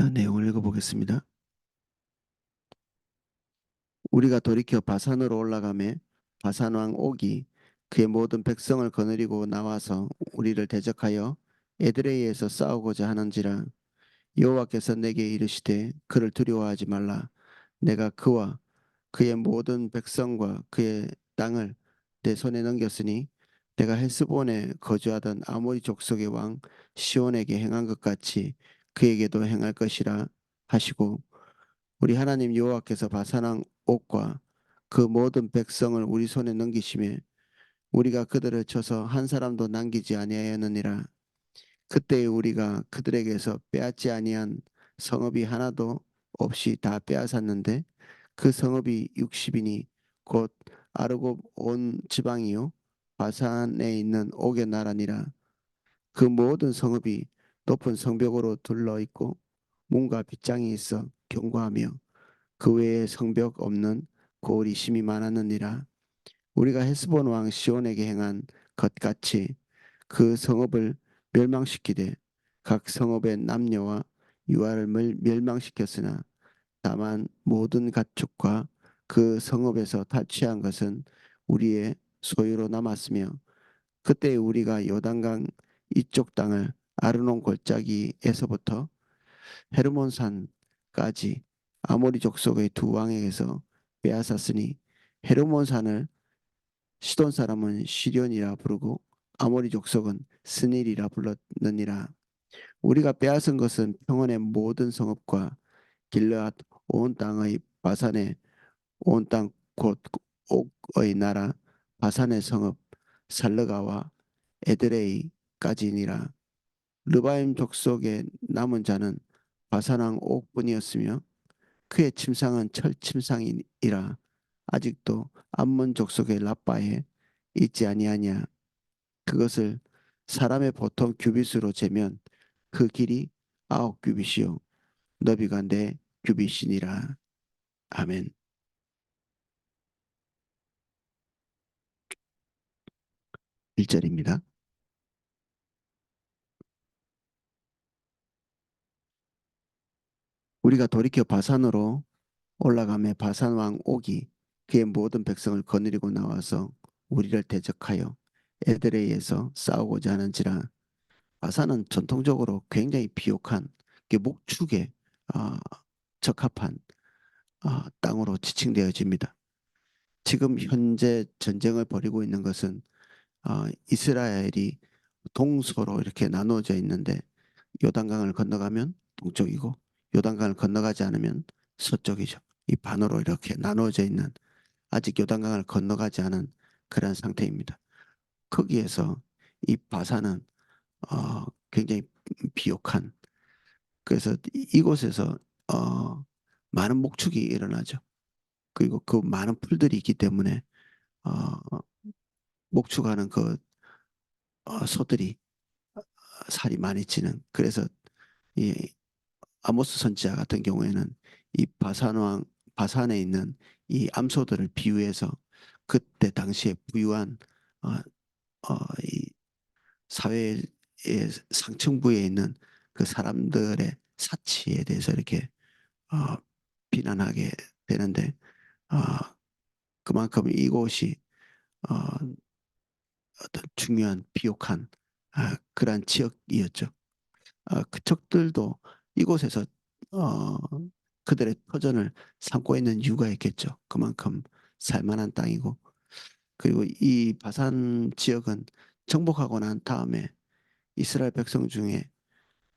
자, 내용을 읽어보겠습니다. 우리가 돌이켜 바산으로 올라가매 바산 왕 옥이 그의 모든 백성을 거느리고 나와서 우리를 대적하여 에드레이에서 싸우고자 하는지라 여호와께서 내게 이르시되 그를 두려워하지 말라 내가 그와 그의 모든 백성과 그의 땅을 내 손에 넘겼으니 내가 헬스본에 거주하던 아모리 족속의 왕 시온에게 행한 것 같이 그에게도 행할 것이라 하시고 우리 하나님 여호와께서 바산왕 옥과 그 모든 백성을 우리 손에 넘기심에 우리가 그들을 쳐서 한 사람도 남기지 아니하였느니라. 그때 우리가 그들에게서 빼앗지 아니한 성읍이 하나도 없이 다 빼앗았는데 그 성읍이 60이니 곧 아르곱 온 지방이요 바산에 있는 옥의 나라니라. 그 모든 성읍이 높은 성벽으로 둘러 있고 문과 빗장이 있어 견고하며 그 외에 성벽 없는 고을이 심이 많았느니라. 우리가 헤스본 왕 시온에게 행한 것 같이 그 성읍을 멸망시키되 각 성읍의 남녀와 유아를 멸- 멸망시켰으나 다만 모든 가축과 그 성읍에서 탈취한 것은 우리의 소유로 남았으며 그때 우리가 요단강 이쪽 땅을 아르논 골짜기에서부터 헤르몬산까지 아모리 족속의 두 왕에게서 빼앗았으니 헤르몬산을 시돈 사람은 시련이라 부르고 아모리 족속은 스닐이라 불렀느니라. 우리가 빼앗은 것은 평원의 모든 성읍과 길르앗 온 땅의 바산의 온 땅 곧 옥의 나라 바산의 성읍 살르가와 에드레이까지니라 르바임 족속의 남은 자는 바산왕 옥뿐이었으며 그의 침상은 철 침상이라 아직도 암몬 족속의 라빠에 있지 아니하냐 그것을 사람의 보통 규빗으로 재면 그 길이 아홉 규빗이요 너비가 네 규빗이니라 아멘. 1절입니다. 우리가 돌이켜 바산으로 올라가며 바산 왕 옥이 그의 모든 백성을 거느리고 나와서 우리를 대적하여 에드레이에서 싸우고자 하는지라 바산은 전통적으로 굉장히 비옥한 그 목축에 어, 적합한 어, 땅으로 지칭되어집니다. 지금 현재 전쟁을 벌이고 있는 것은 어, 이스라엘이 동서로 이렇게 나누어져 있는데 요단강을 건너가면 동쪽이고 요단강을 건너가지 않으면 서쪽이죠. 이 반으로 이렇게 나누어져 있는 아직 요단강을 건너가지 않은 그런 상태입니다. 거기에서 이 바사는 어, 굉장히 비옥한 그래서 이- 이곳에서 어, 많은 목축이 일어나죠. 그리고 그 많은 풀들이 있기 때문에 어, 목축하는 그 어, 소들이 어, 살이 많이 찌는 그래서 이 아모스 선지자 같은 경우에는 이 바산 왕 바산에 있는 이 암소들을 비유해서 그때 당시에 부유한 어, 어, 이 사회의 상층부에 있는 그 사람들의 사치에 대해서 이렇게 어, 비난하게 되는데 어, 그만큼 이곳이 어, 어떤 중요한 비옥한 아, 그러한 지역이었죠. 아, 그 적들도 이곳에서 어, 그들의 터전을 삼고 있는 이유가 있겠죠. 그만큼 살만한 땅이고 그리고 이 바산 지역은 정복하고 난 다음에 이스라엘 백성 중에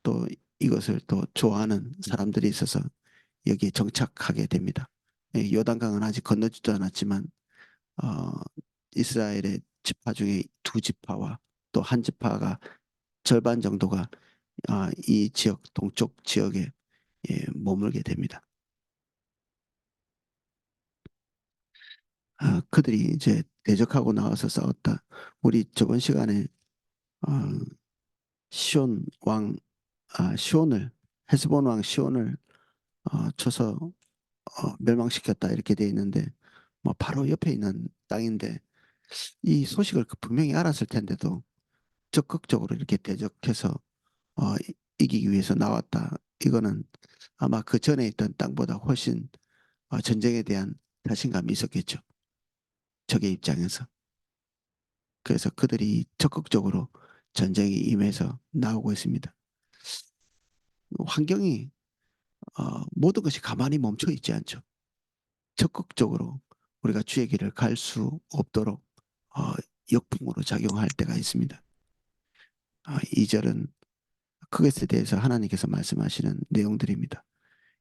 또 이것을 또 좋아하는 사람들이 있어서 여기에 정착하게 됩니다. 예, 요단강은 아직 건너지도 않았지만 어, 이스라엘의 지파 중에 두 지파와 또 한 지파가 절반 정도가 아, 이 지역 동쪽 지역에 예, 머물게 됩니다. 아, 그들이 이제 대적하고 나와서 싸웠다. 우리 저번 시간에 어, 시온 왕 아, 시온을 헤스본 왕 시온을 어, 쳐서 어, 멸망시켰다 이렇게 돼 있는데 뭐 바로 옆에 있는 땅인데 이 소식을 그 분명히 알았을 텐데도 적극적으로 이렇게 대적해서 어, 이- 이기기 위해서 나왔다 이거는 아마 그 전에 있던 땅보다 훨씬 어, 전쟁에 대한 자신감이 있었겠죠. 적의 입장에서. 그래서 그들이 적극적으로 전쟁에 임해서 나오고 있습니다. 환경이 어, 모든 것이 가만히 멈춰 있지 않죠. 적극적으로 우리가 주의 길을 갈 수 없도록 어, 역풍으로 작용할 때가 있습니다. 아, 2절은 그것에 대해서 하나님께서 말씀하시는 내용들입니다.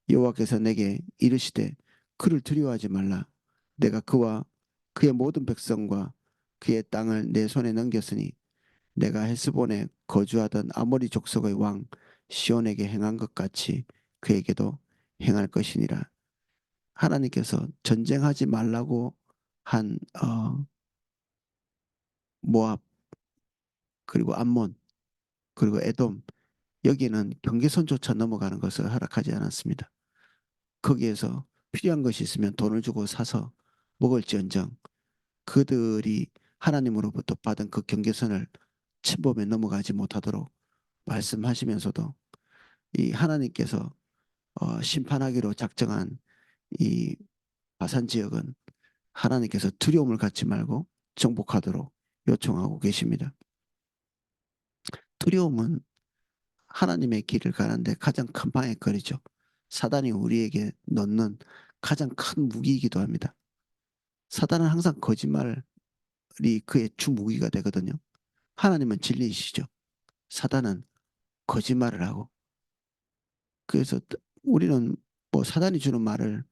여호와께서 내게 이르시되 그를 두려워하지 말라. 내가 그와 그의 모든 백성과 그의 땅을 내 손에 넘겼으니 내가 헤스본에 거주하던 아모리 족속의 왕 시온에게 행한 것 같이 그에게도 행할 것이니라. 하나님께서 전쟁하지 말라고 한 어, 모압 그리고 암몬 그리고 에돔 여기는 경계선조차 넘어가는 것을 허락하지 않았습니다. 거기에서 필요한 것이 있으면 돈을 주고 사서 먹을지언정 그들이 하나님으로부터 받은 그 경계선을 침범에 넘어가지 못하도록 말씀하시면서도 이 하나님께서 어, 심판하기로 작정한 이 바산 지역은 하나님께서 두려움을 갖지 말고 정복하도록 요청하고 계십니다. 두려움은 하나님의 길을 가는데 가장 큰 방해거리죠. 사단이 우리에게 넣는 가장 큰 무기이기도 합니다. 사단은 항상 거짓말이 그의 주 무기가 되거든요. 하나님은 진리이시죠. 사단은 거짓말을 하고 그래서 우리는 뭐 사단이 주는 말을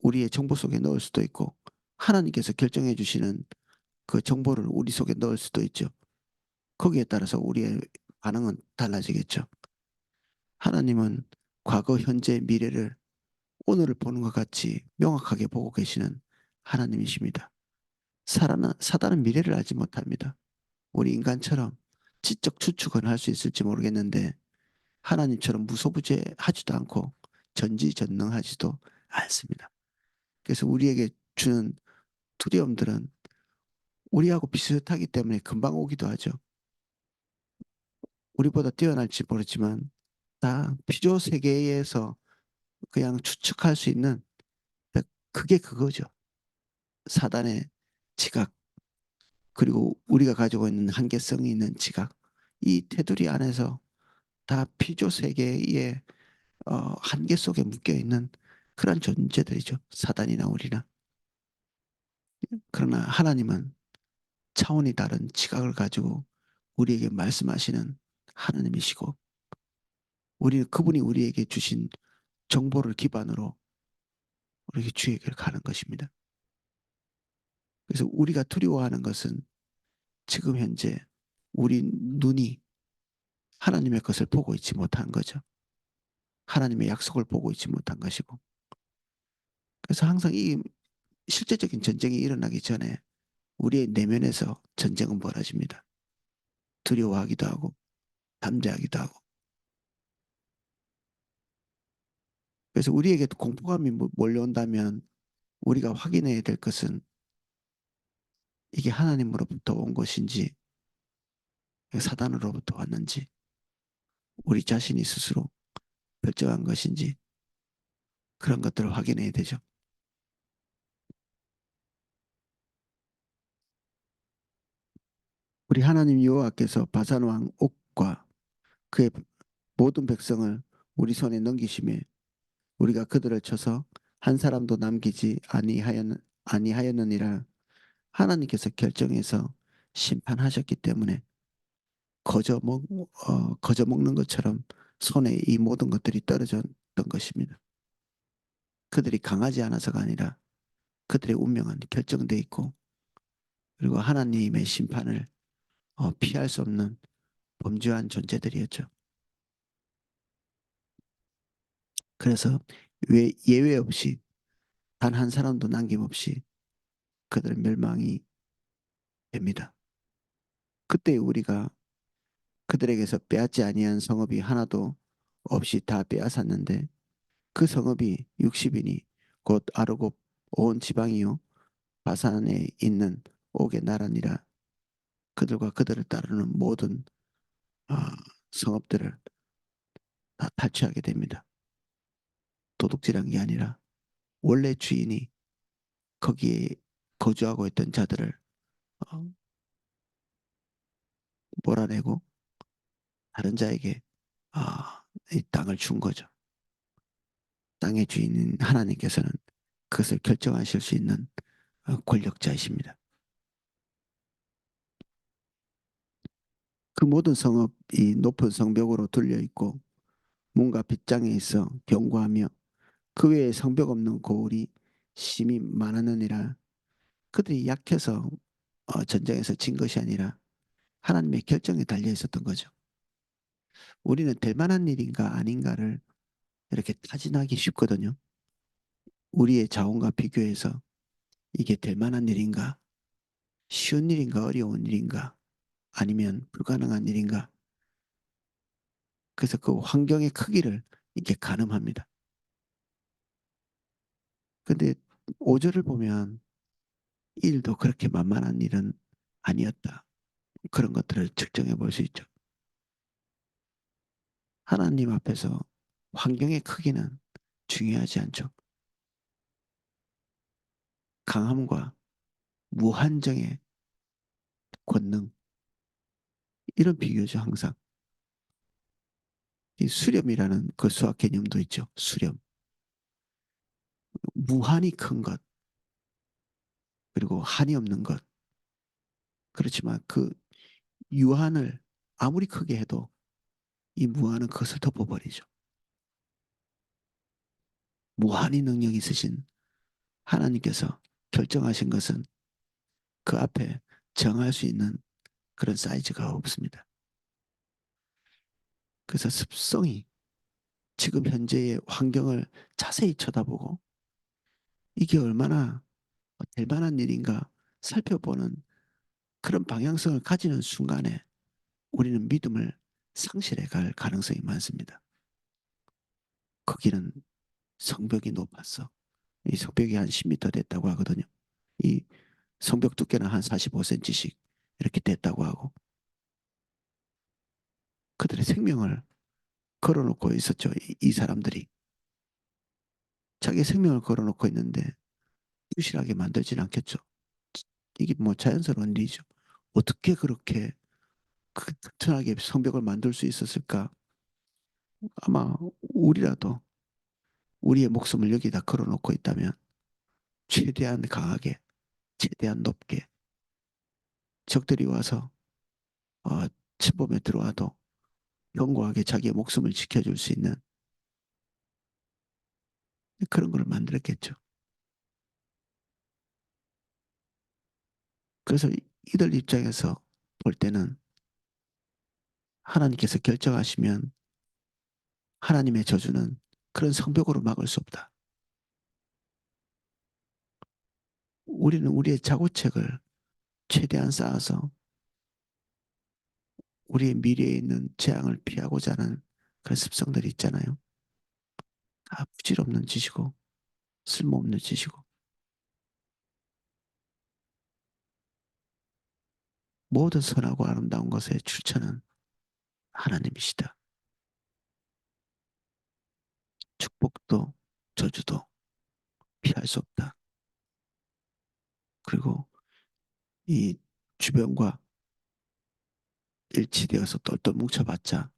우리의 정보 속에 넣을 수도 있고 하나님께서 결정해 주시는 그 정보를 우리 속에 넣을 수도 있죠. 거기에 따라서 우리의 반응은 달라지겠죠. 하나님은 과거, 현재, 미래를 오늘을 보는 것 같이 명확하게 보고 계시는 하나님이십니다. 사단은, 사단은 미래를 알지 못합니다. 우리 인간처럼 지적 추측은 할 수 있을지 모르겠는데 하나님처럼 무소부재하지도 않고 전지전능하지도 않습니다. 그래서 우리에게 주는 두려움들은 우리하고 비슷하기 때문에 금방 오기도 하죠. 우리보다 뛰어날지 모르지만 다 피조 세계에서 그냥 추측할 수 있는 그게 그거죠. 사단의 지각 그리고 우리가 가지고 있는 한계성이 있는 지각 이 테두리 안에서 다 피조 세계의 어, 한계 속에 묶여 있는 그런 존재들이죠. 사단이나 우리나. 그러나 하나님은 차원이 다른 지각을 가지고 우리에게 말씀하시는 하나님이시고 우리 그분이 우리에게 주신 정보를 기반으로 우리에게 주에게 가는 것입니다. 그래서 우리가 두려워하는 것은 지금 현재 우리 눈이 하나님의 것을 보고 있지 못한 거죠. 하나님의 약속을 보고 있지 못한 것이고. 그래서 항상 이 실제적인 전쟁이 일어나기 전에 우리의 내면에서 전쟁은 벌어집니다. 두려워하기도 하고 담대하기도 하고. 그래서 우리에게 공포감이 몰려온다면 우리가 확인해야 될 것은 이게 하나님으로부터 온 것인지 사단으로부터 왔는지 우리 자신이 스스로 결정한 것인지 그런 것들을 확인해야 되죠. 우리 하나님 여호와께서 바산 왕 옥과 그의 모든 백성을 우리 손에 넘기심에 우리가 그들을 쳐서 한 사람도 남기지 아니하였, 아니하였느니라 하나님께서 결정해서 심판하셨기 때문에 거저 먹 어, 거저 먹는 것처럼 손에 이 모든 것들이 떨어졌던 것입니다. 그들이 강하지 않아서가 아니라 그들의 운명은 결정돼 있고 그리고 하나님의 심판을 어, 피할 수 없는 범죄한 존재들이었죠. 그래서 왜 예외 없이 단 한 사람도 남김없이 그들은 멸망이 됩니다. 그때 우리가 그들에게서 빼앗지 아니한 성읍이 하나도 없이 다 빼앗았는데 그 성읍이 60인이 곧 아르곱 온 지방이요 바산에 있는 옥의 나라니라 그들과 그들을 따르는 모든 어, 성읍들을 다 탈취하게 됩니다. 도둑질한 게 아니라 원래 주인이 거기에 거주하고 있던 자들을 어, 몰아내고 다른 자에게 아, 이 땅을 준 거죠. 땅의 주인인 하나님께서는 그것을 결정하실 수 있는 어, 권력자이십니다. 그 모든 성읍이 높은 성벽으로 둘려 있고 문과 빗장에 있어 경고하며 그 외에 성벽 없는 고을이 심히 많았느니라 그들이 약해서 어, 전쟁에서 진 것이 아니라 하나님의 결정에 달려 있었던 거죠. 우리는 될 만한 일인가 아닌가를 이렇게 타진하기 쉽거든요. 우리의 자원과 비교해서 이게 될 만한 일인가, 쉬운 일인가, 어려운 일인가, 아니면 불가능한 일인가. 그래서 그 환경의 크기를 이렇게 가늠합니다. 근데 5절을 보면 일도 그렇게 만만한 일은 아니었다. 그런 것들을 측정해 볼 수 있죠. 하나님 앞에서 환경의 크기는 중요하지 않죠. 강함과 무한정의 권능 이런 비교죠 항상. 이 수렴이라는 그 수학 개념도 있죠. 수렴. 무한히 큰 것, 그리고 한이 없는 것. 그렇지만 그 유한을 아무리 크게 해도 이 무한은 그것을 덮어버리죠. 무한히 능력 있으신 하나님께서 결정하신 것은 그 앞에 정할 수 있는 그런 사이즈가 없습니다. 그래서 습성이 지금 현재의 환경을 자세히 쳐다보고 이게 얼마나 될 만한 일인가 살펴보는 그런 방향성을 가지는 순간에 우리는 믿음을 상실해 갈 가능성이 많습니다. 거기는 성벽이 높았어. 이 성벽이 한 10m 됐다고 하거든요. 이 성벽 두께는 한 45cm씩 이렇게 됐다고 하고 그들의 생명을 걸어놓고 있었죠. 이, 이 사람들이 자기 생명을 걸어놓고 있는데 유실하게 만들진 않겠죠. 이게 뭐 자연스러운 일이죠. 어떻게 그렇게 그 튼튼하게 성벽을 만들 수 있었을까? 아마 우리라도 우리의 목숨을 여기다 걸어놓고 있다면 최대한 강하게, 최대한 높게 적들이 와서 어, 침범에 들어와도 견고하게 자기의 목숨을 지켜줄 수 있는 그런 걸 만들었겠죠. 그래서 이들 입장에서 볼 때는 하나님께서 결정하시면 하나님의 저주는 그런 성벽으로 막을 수 없다. 우리는 우리의 자구책을 최대한 쌓아서 우리의 미래에 있는 재앙을 피하고자 하는 그런 습성들이 있잖아요. 다 부질없는 짓이고 쓸모없는 짓이고 모든 선하고 아름다운 것의 출처는 하나님이시다. 축복도 저주도 피할 수 없다. 그리고 이 주변과 일치되어서 똘똘 뭉쳐봤자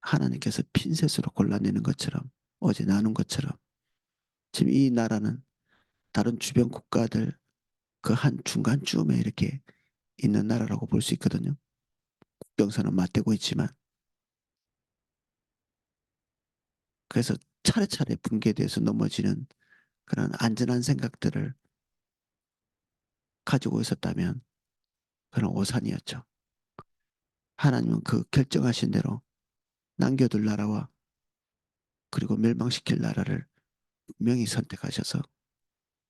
하나님께서 핀셋으로 골라내는 것처럼 어제 나눈 것처럼 지금 이 나라는 다른 주변 국가들 그 한 중간쯤에 이렇게 있는 나라라고 볼 수 있거든요. 국경선은 맞대고 있지만 그래서 차례차례 붕괴돼서 넘어지는 그런 안전한 생각들을 가지고 있었다면 그런 오산이었죠. 하나님은 그 결정하신 대로 남겨둘 나라와 그리고 멸망시킬 나라를 분명히 선택하셔서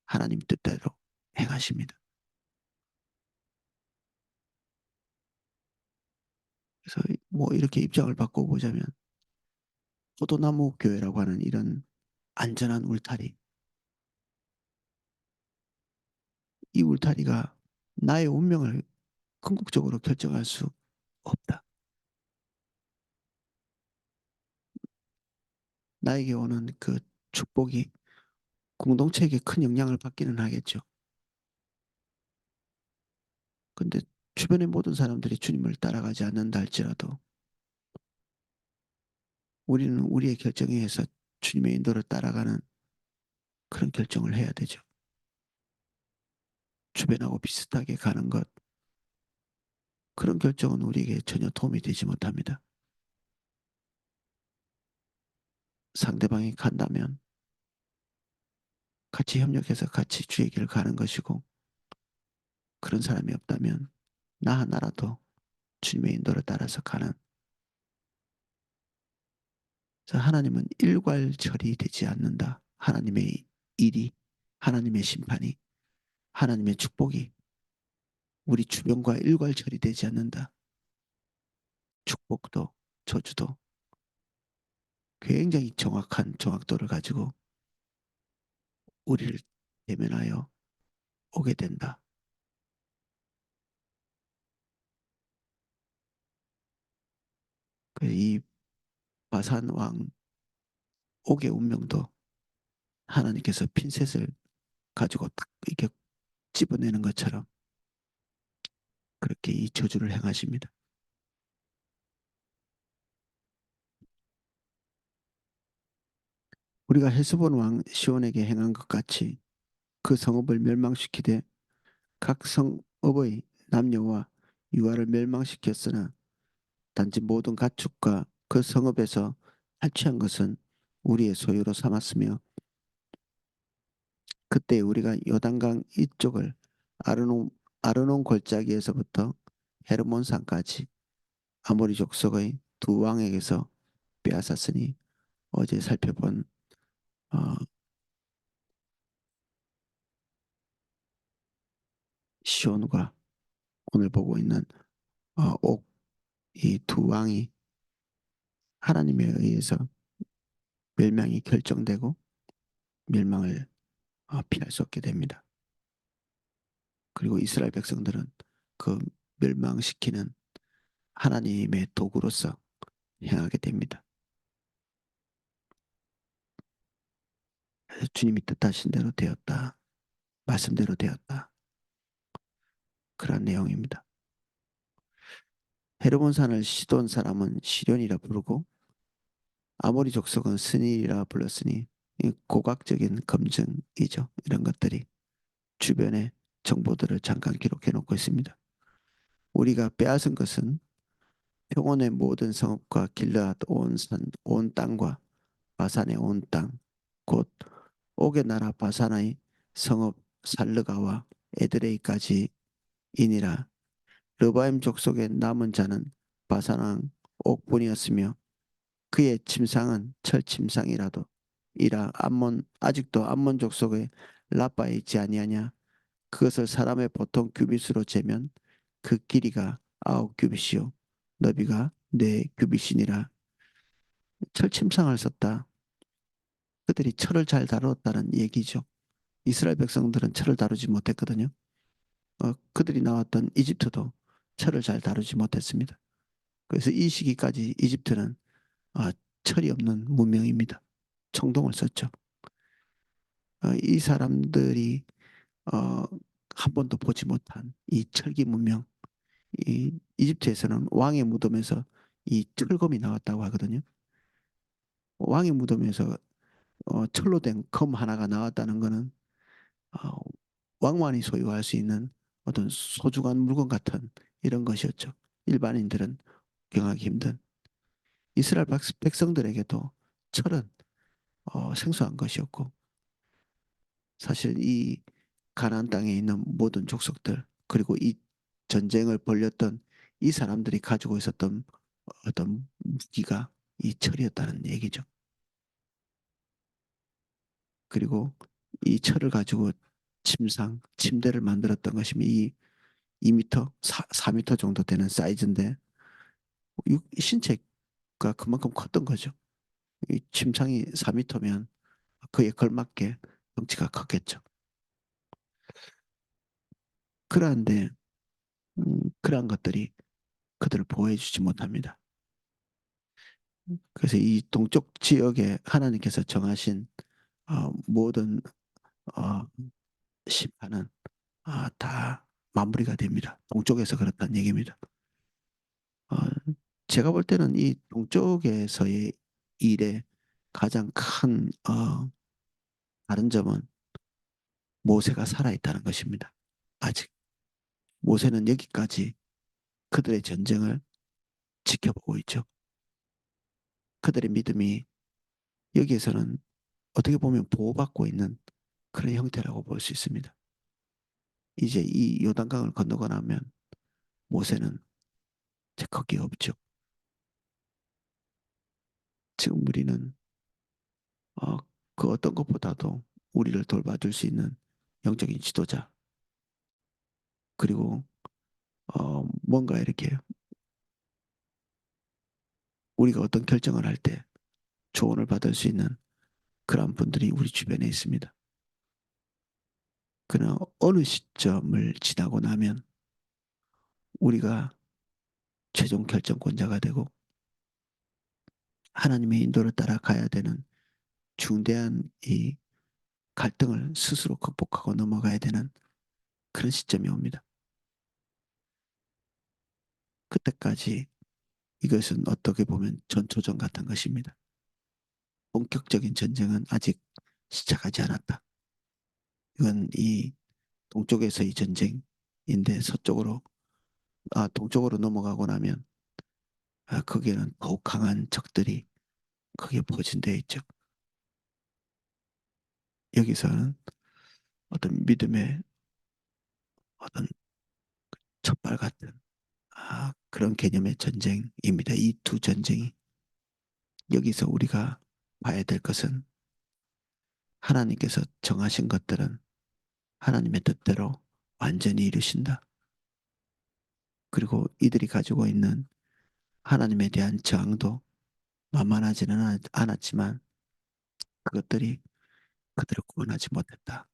하나님 뜻대로 행하십니다. 그래서 뭐 이렇게 입장을 바꿔보자면 포도나무 교회라고 하는 이런 안전한 울타리 이 울타리가 나의 운명을 궁극적으로 결정할 수 없다. 나에게 오는 그 축복이 공동체에게 큰 영향을 받기는 하겠죠. 근데 주변의 모든 사람들이 주님을 따라가지 않는다 할지라도 우리는 우리의 결정에 의해서 주님의 인도를 따라가는 그런 결정을 해야 되죠. 주변하고 비슷하게 가는 것, 그런 결정은 우리에게 전혀 도움이 되지 못합니다. 상대방이 간다면 같이 협력해서 같이 주의 길을 가는 것이고 그런 사람이 없다면 나 하나라도 주님의 인도를 따라서 가는 하나님은 일괄 처리 되지 않는다. 하나님의 일이 하나님의 심판이 하나님의 축복이 우리 주변과 일괄처리 되지 않는다. 축복도 저주도 굉장히 정확한 정확도를 가지고 우리를 대면하여 오게 된다. 이 바산 왕 옥의 운명도 하나님께서 핀셋을 가지고 딱 이렇게 집어내는 것처럼 그렇게 이 저주를 행하십니다. 우리가 헤스본 왕 시온에게 행한 것 같이 그 성읍을 멸망시키되 각 성읍의 남녀와 유아를 멸망시켰으나 단지 모든 가축과 그 성읍에서 탈취한 것은 우리의 소유로 삼았으며 그때 우리가 요단강 이쪽을 아르논, 아르논 골짜기에서부터 헤르몬 산까지 아모리 족속의 두 왕에게서 빼앗았으니 어제 살펴본 어, 시온과 오늘 보고 있는 어, 옥이 두 왕이 하나님에 의해서 멸망이 결정되고 멸망을 어, 피할 수 없게 됩니다. 그리고 이스라엘 백성들은 그 멸망시키는 하나님의 도구로서 행하게 됩니다. 주님이 뜻하신 대로 되었다. 말씀대로 되었다. 그런 내용입니다. 헤르몬 산을 시돈 사람은 시련이라 부르고 아모리 족속은 스니라 불렀으니 고각적인 검증이죠. 이런 것들이 주변에 정보들을 잠깐 기록해 놓고 있습니다. 우리가 빼앗은 것은 평원의 모든 성읍과 길르앗 온 산, 온 땅과 바산의 온 땅, 곧 옥의 나라 바산의 성읍 살르가와 에드레이까지 이니라 르바임 족속의 남은 자는 바산왕 옥분이었으며 그의 침상은 철 침상이라도 이라 암몬 아직도 암몬 족속의 라빠에 있지 아니하냐? 그것을 사람의 보통 규빗으로 재면 그 길이가 아홉 규빗이요. 너비가 네 규빗이니라. 철 침상을 썼다. 그들이 철을 잘 다뤘다는 얘기죠. 이스라엘 백성들은 철을 다루지 못했거든요. 어, 그들이 나왔던 이집트도 철을 잘 다루지 못했습니다. 그래서 이 시기까지 이집트는 어, 철이 없는 문명입니다 청동을 썼죠. 어, 이 사람들이 어, 한 번도 보지 못한 이 철기 문명, 이 이집트에서는 왕의 무덤에서 이 철검이 나왔다고 하거든요. 왕의 무덤에서 어, 철로 된 검 하나가 나왔다는 것은 어, 왕만이 소유할 수 있는 어떤 소중한 물건 같은 이런 것이었죠. 일반인들은 경하기 힘든 이스라엘 백성들에게도 철은 어, 생소한 것이었고 사실 이 가나안 땅에 있는 모든 족속들 그리고 이 전쟁을 벌였던 이 사람들이 가지고 있었던 어떤 무기가 이 철이었다는 얘기죠. 그리고 이 철을 가지고 침상, 침대를 만들었던 것이 이 2m, 4, 4m 정도 되는 사이즈인데 신체가 그만큼 컸던 거죠. 이 침상이 4미터면 그에 걸맞게 덩치가 컸겠죠. 그런데 음, 그러한 것들이 그들을 보호해 주지 못합니다. 그래서 이 동쪽 지역에 하나님께서 정하신 어, 모든 어, 심판은 아, 다 마무리가 됩니다. 동쪽에서 그렇다는 얘기입니다. 어, 제가 볼 때는 이 동쪽에서의 일에 가장 큰 어, 다른 점은 모세가 살아있다는 것입니다. 아직 모세는 여기까지 그들의 전쟁을 지켜보고 있죠. 그들의 믿음이 여기에서는 어떻게 보면 보호받고 있는 그런 형태라고 볼 수 있습니다. 이제 이 요단강을 건너고 나면 모세는 이제 거기에 없죠. 지금 우리는 어, 그 어떤 것보다도 우리를 돌봐줄 수 있는 영적인 지도자 그리고 어, 뭔가 이렇게 우리가 어떤 결정을 할 때 조언을 받을 수 있는 그런 분들이 우리 주변에 있습니다. 그러나 어느 시점을 지나고 나면 우리가 최종 결정권자가 되고 하나님의 인도를 따라 가야 되는 중대한 이 갈등을 스스로 극복하고 넘어가야 되는 그런 시점이 옵니다. 그때까지 이것은 어떻게 보면 전초전 같은 것입니다. 본격적인 전쟁은 아직 시작하지 않았다. 이건 이 동쪽에서의 전쟁인데 서쪽으로 아 동쪽으로 넘어가고 나면 아, 거기에는 더욱 강한 적들이 거기에 포진되어 있죠. 여기서는 어떤 믿음의 어떤 촛발 같은 아, 그런 개념의 전쟁입니다. 이 두 전쟁이 여기서 우리가 봐야 될 것은 하나님께서 정하신 것들은 하나님의 뜻대로 완전히 이루신다. 그리고 이들이 가지고 있는 하나님에 대한 저항도 만만하지는 않았지만 그것들이 그들을 구원하지 못했다.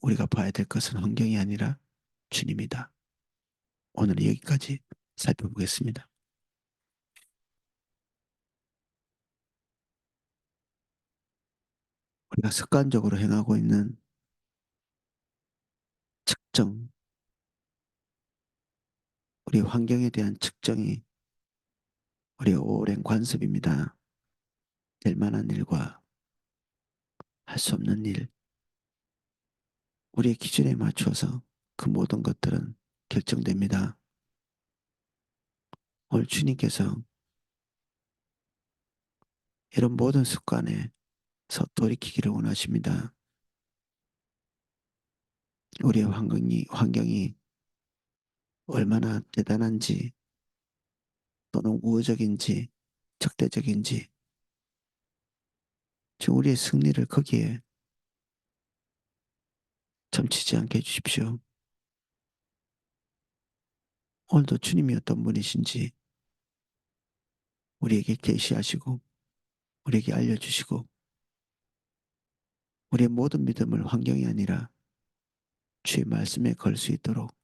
우리가 봐야 될 것은 환경이 아니라 주님이다. 오늘은 여기까지 살펴보겠습니다. 우리가 습관적으로 행하고 있는 측정, 우리 환경에 대한 측정이 우리의 오랜 관습입니다. 될 만한 일과 할 수 없는 일, 우리의 기준에 맞춰서 그 모든 것들은 결정됩니다. 오늘 주님께서 이런 모든 습관에서 돌이키기를 원하십니다. 우리의 환경이, 환경이 얼마나 대단한지 또는 우호적인지 적대적인지 우리의 승리를 거기에 점치지 않게 해주십시오. 오늘도 주님이 어떤 분이신지 우리에게 계시하시고 우리에게 알려주시고 우리의 모든 믿음을 환경이 아니라 주의 말씀에 걸 수 있도록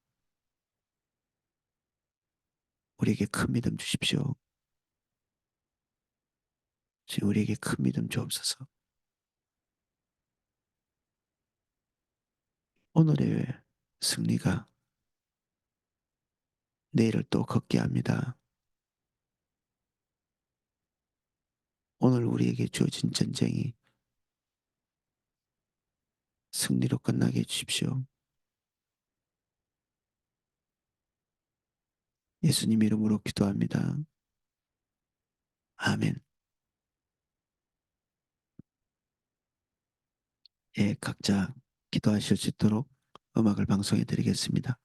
우리에게 큰 믿음 주십시오. 주님 우리에게 큰 믿음 주옵소서. 오늘의 승리가 내일을 또 걷게 합니다. 오늘 우리에게 주어진 전쟁이 승리로 끝나게 해주십시오. 예수님 이름으로 기도합니다. 아멘. 예, 각자 기도하실 수 있도록 음악을 방송해 드리겠습니다.